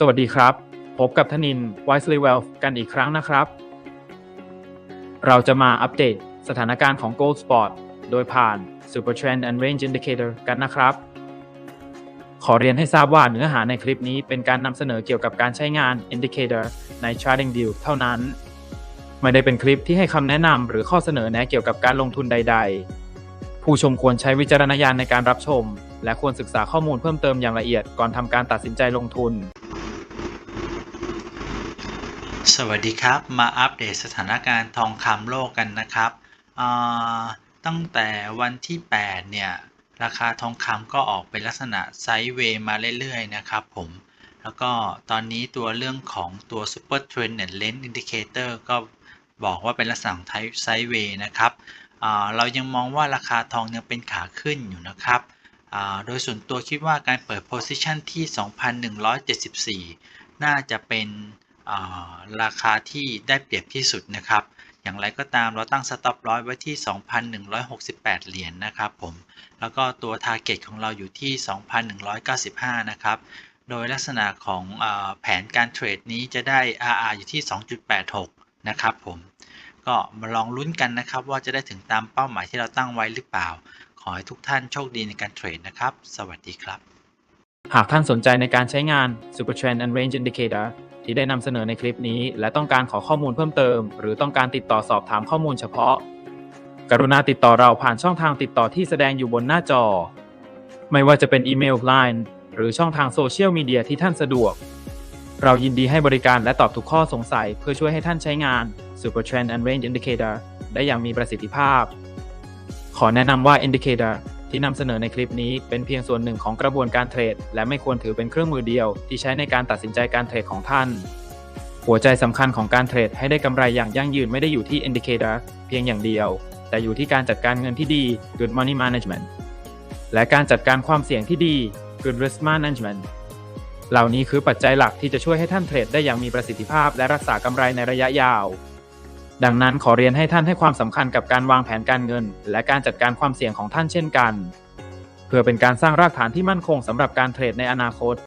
สวัสดีครับ พบกับธนิน Wisely Wealth กันอีกครั้งนะครับ เราจะมาอัปเดตสถานการณ์ของ Gold Spot โดยผ่าน Super Trend and Range Indicator กันนะครับ ขอเรียนให้ทราบว่าเนื้อหาในคลิปนี้เป็นการนำเสนอเกี่ยวกับการใช้งาน Indicator ใน Trading View เท่านั้น ไม่ได้เป็นคลิปที่ให้คำแนะนำหรือข้อเสนอแนะเกี่ยวกับการลงทุนใด ๆ ผู้ชมควรใช้วิจารณญาณในการรับชม และควรศึกษาข้อมูลเพิ่มเติมอย่างละเอียดก่อนทำการตัดสินใจลงทุน สวัสดีครับ มาอัปเดตสถานการณ์ทองคำโลกกันนะครับ ตั้งแต่วันที่ 8 เนี่ย ราคาทองคำก็ออกเป็นลักษณะไซด์เวย์มาเรื่อยๆ นะครับผม แล้วก็ตอนนี้ตัวเรื่องของตัว Super Trend Net Length Indicator ก็บอกว่าเป็นลักษณะไซด์เวย์นะครับ เรายังมองว่าราคาทองยังเป็นขาขึ้นอยู่นะครับ โดยส่วนตัวคิดว่าการเปิด Position ที่ 2,174 น่าจะเป็น ราคาที่ได้เปรียบที่สุดนะครับ อย่างไรก็ตามเราตั้ง Stop Loss ไว้ที่ 2,168 เหรียญนะครับผม แล้วก็ตัว Target ของเราอยู่ที่ 2,195 นะครับ โดยลักษณะของอแผนการเทรดนี้จะได้ RR อยู่ที่ 2.86 นะครับผม ก็มาลองลุ้นกันนะครับ ว่าจะได้ถึงตามเป้าหมายที่เราตั้งไว้หรือเปล่า ขอให้ทุกท่านโชคดีในการเทรดนะครับ สวัสดีครับ หากท่านสนใจในการใช้งาน Super Trend and Range Indicator ที่ได้นำเสนอในคลิปนี้ และต้องการขอข้อมูลเพิ่มเติม หรือต้องการติดต่อสอบถามข้อมูลเฉพาะ กรุณาติดต่อเราผ่านช่องทางติดต่อที่แสดงอยู่บนหน้าจอ ไม่ว่าจะเป็นอีเมล Line หรือช่องทางโซเชียลมีเดียที่ท่านสะดวก เรายินดีให้บริการและตอบทุกข้อสงสัยเพื่อช่วยให้ท่านใช้งาน Super Trend and Range Indicator ได้อย่างมีประสิทธิภาพ ขอแนะนำว่า Indicator ที่นำเสนอในคลิปนี้เป็นเพียงส่วนหนึ่งของกระบวนการเทรด และไม่ควรถือเป็นเครื่องมือเดียว ที่ใช้ในการตัดสินใจการเทรดของท่าน หัวใจสำคัญของการเทรดให้ได้กำไรอย่างยั่งยืนไม่ได้อยู่ที่ Indicator เพียงอย่างเดียว แต่อยู่ที่การจัดการเงินที่ดี Good Money Management และการจัดการความเสี่ยงที่ดี Good Risk Management เหล่านี้คือปัจจัยหลักที่จะช่วยให้ท่านเทรดได้อย่างมีประสิทธิภาพ และรักษากำไรในระยะยาว ดังนั้นขอเรียนให้ท่านให้ความสำคัญกับการวางแผนการเงิน และการจัดการความเสี่ยงของท่านเช่นกัน เพื่อเป็นการสร้างรากฐานที่มั่นคงสำหรับการเทรดในอนาคต